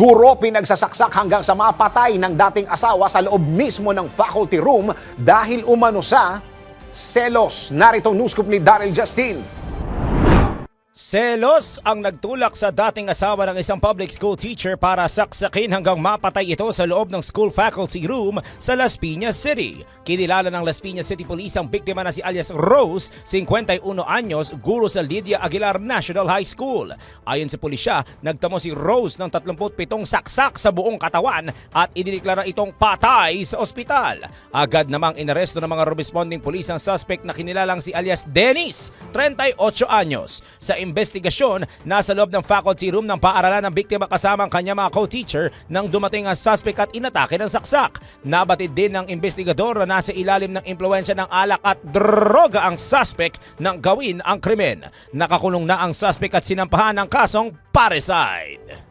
Guro pinagsasaksak hanggang sa mapatay ng dating asawa sa loob mismo ng faculty room dahil umano sa selos. Narito news ni Daryl Justin. Selos ang nagtulak sa dating asawa ng isang public school teacher para saksakin hanggang mapatay ito sa loob ng school faculty room sa Las Piñas City. Kinilala ng Las Piñas City Police ang biktima na si alias Rose, 51 anyos, guro sa Lydia Aguilar National High School. Ayon sa pulisya, nagtamo si Rose ng 37 saksak sa buong katawan at idineklara itong patay sa ospital. Agad namang inaresto ng mga responding police ang suspect na kinilalang si alias Dennis, 38 anyos. Sa investigasyon, nasa loob ng faculty room ng paaralan ng biktima kasama ang kanya mga co-teacher nang dumating ang suspect at inatake ng saksak. Nabatid din ng investigador na nasa ilalim ng impluensya ng alak at droga ang suspect nang gawin ang krimen. Nakakulong na ang suspect at sinampahan ng kasong parricide.